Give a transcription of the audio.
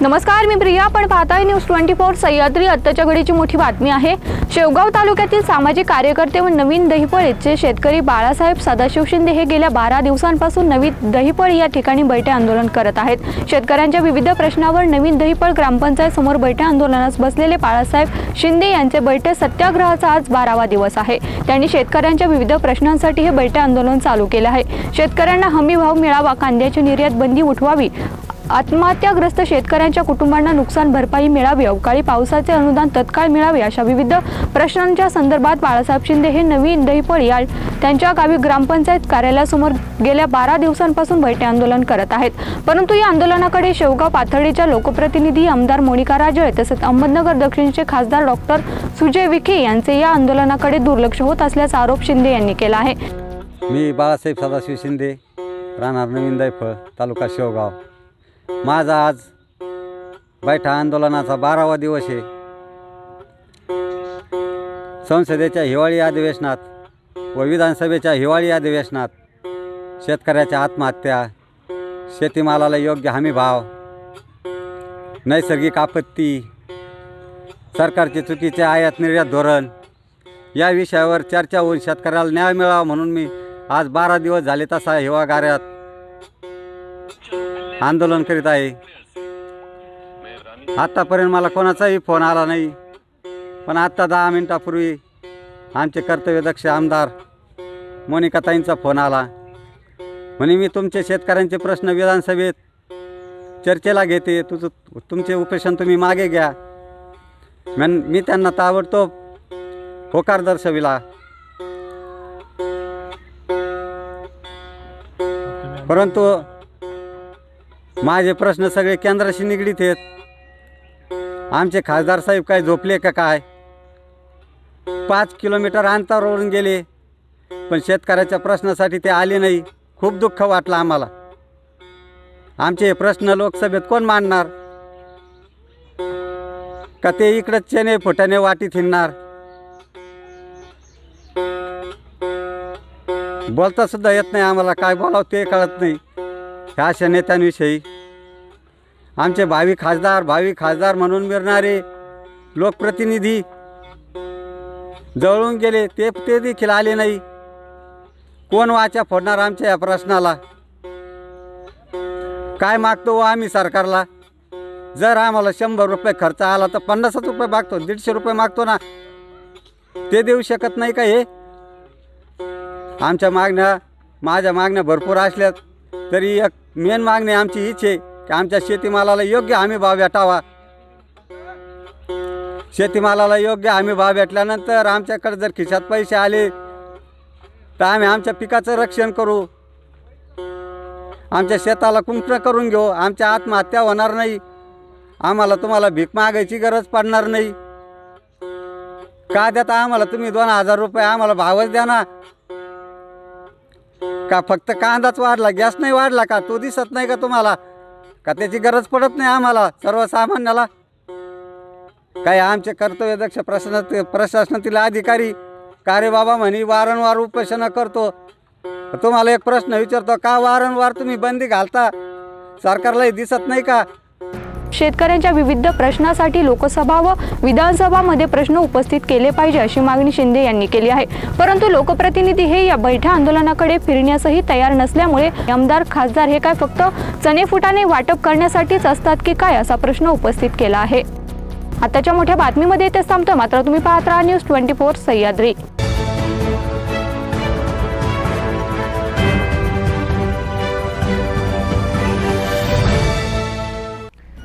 नमस्कार मी प्रिया. पण पाहताय न्यूज ट्वेंटी फोर सह्याद्री आत्ताच्या घडीची मोठी बातमी आहे. शेवगाव तालुक्यातील सामाजिक कार्यकर्ते व नवीन दहिपळीचे शेतकरी बाळासाहेब सदाशिव शिंदे हे गेल्या बारा दिवसांपासून नवीन दहिपळ या ठिकाणी बैठे आंदोलन करत आहेत. शेतकऱ्यांच्या विविध प्रश्नावर नवीन दहीपळ ग्रामपंचायत समोर बैठे आंदोलनास बसलेले बाळासाहेब शिंदे यांचे बैठे सत्याग्रहाचा आज बारावा दिवस आहे. त्यांनी शेतकऱ्यांच्या विविध प्रश्नांसाठी हे बैठे आंदोलन चालू केले आहे. शेतकऱ्यांना हमी भाव मिळावा कांद्याची निर्यात बंदी उठवावी आत्महत्याग्रस्त शेतकऱ्यांच्या कुटुंबांना नुकसान भरपाई मिळावी अवकाळी पावसाचे अनुदान तत्काळ मिळावे अशा विविध प्रश्नांच्या संदर्भात बाळासाहेब शिंदे हे नवीन दहिपळ त्यांच्या गावी ग्रामपंचायत कार्यालयासमोर गेल्या बारा दिवसांपासून बैठे आंदोलन करत आहेत. परंतु या आंदोलनाकडे शेवगाव पाथर्डीच्या लोकप्रतिनिधी आमदार मोनिका राजळे तसेच अहमदनगर दक्षिणचे खासदार डॉक्टर सुजय विखे यांचे या आंदोलनाकडे दुर्लक्ष होत असल्याचा आरोप शिंदे यांनी केला आहे. मी बाळासाहेब सदाशिव शिंदे राहणार नवीन दैफळ तालुका शेवगाव. माझा आज बैठा आंदोलनाचा बारावा दिवस आहे. संसदेच्या हिवाळी अधिवेशनात व विधानसभेच्या हिवाळी अधिवेशनात शेतकऱ्याच्या आत्महत्या शेतीमालाला योग्य हमी भाव नैसर्गिक आपत्ती सरकारचे चुकीचे आयात निर्यात धोरण या विषयावर चर्चा होऊन शेतकऱ्याला न्याय मिळावा म्हणून मी आज बारा दिवस झाले तसा हिवागाऱ्यात आंदोलन करीत आहे. आत्तापर्यंत मला कोणाचाही फोन आला नाही. पण आत्ता दहा मिनटापूर्वी आमचे कर्तव्यदक्ष आमदार मोनिकाताईंचा फोन आला. म्हणे मी तुमचे शेतकऱ्यांचे प्रश्न विधानसभेत चर्चेला घेते. तुझं तुमचे उपेशन तुम्ही मागे घ्या. मन मी त्यांना ताबडतोब होकार दर्शविला. परंतु माझे प्रश्न सगळे केंद्राशी निगडीत आहेत. आमचे खासदार साहेब काय झोपले का काय? पाच किलोमीटर अंतरावरून गेले पण शेतकऱ्याच्या प्रश्नासाठी ते आले नाही. खूप दुःख वाटलं आम्हाला. आमचे हे प्रश्न लोकसभेत कोण मांडणार? का ते इकडं चेने फुटाने वाटीत हिंडणार बोलता सुद्धा येत नाही आम्हाला काय बोलावं ते कळत नाही. ह्या अशा नेत्यांविषयी आमचे भावी खासदार भावी खासदार म्हणून मिळणारे लोकप्रतिनिधी जवळून गेले ते ते देखील आले नाही. कोण वाचा फोडणार आमच्या या प्रश्नाला? काय मागतो व आम्ही सरकारला? जर आम्हाला शंभर रुपये खर्च आला तर पन्नासच रुपये मागतो दीडशे रुपये मागतो ना? ते देऊ शकत नाही का हे? आमच्या मागण्या माझ्या मागण्या भरपूर असल्यात. तरी एक मेन मागणी आमची हीच आहे की आमच्या शेतीमालाला योग्य हमी भाव भेटावा. शेतीमालाला योग्य हमी भाव भेटल्यानंतर आमच्याकडे जर खिशात पैसे आले तर आम्ही आमच्या पिकाचं रक्षण करू. आमच्या शेताला कुंकण करून घेऊ. आमच्या आत्महत्या होणार नाही. आम्हाला तुम्हाला भीक मागायची गरज पडणार नाही. का देता आम्हाला तुम्ही दोन हजार रुपये आम्हाला भावच द्या ना. का? फक्त कांदाच वाढला गॅस नाही वाढला का? तो दिसत नाही का तुम्हाला? का त्याची गरज पडत नाही आम्हाला सर्वसामान्याला? काय आमचे कर्तव्यदक्ष प्रशासन प्रशासनातील अधिकारी का रे बाबा म्हणे वारंवार उपोषणं करतो? तुम्हाला एक प्रश्न विचारतो का वारंवार तुम्ही बंदी घालता? सरकारलाही दिसत नाही का? शेतकऱ्यांच्या विविध प्रश्नासाठी लोकसभा व विधानसभामध्ये प्रश्न उपस्थित केले पाहिजे अशी मागणी शिंदे यांनी केली आहे. परंतु लोकप्रतिनिधी हे या बैठ्या आंदोलनाकडे फिरण्यासही तयार नसल्यामुळे आमदार खासदार हे काय फक्त चणेफुटाने वाटप करण्यासाठीच असतात की काय असा प्रश्न उपस्थित केला आहे. आताच्या मोठ्या बातमीमध्ये ते थांबतो. मात्र तुम्ही पाहत राहा न्यूज ट्वेंटी फोर सह्याद्री.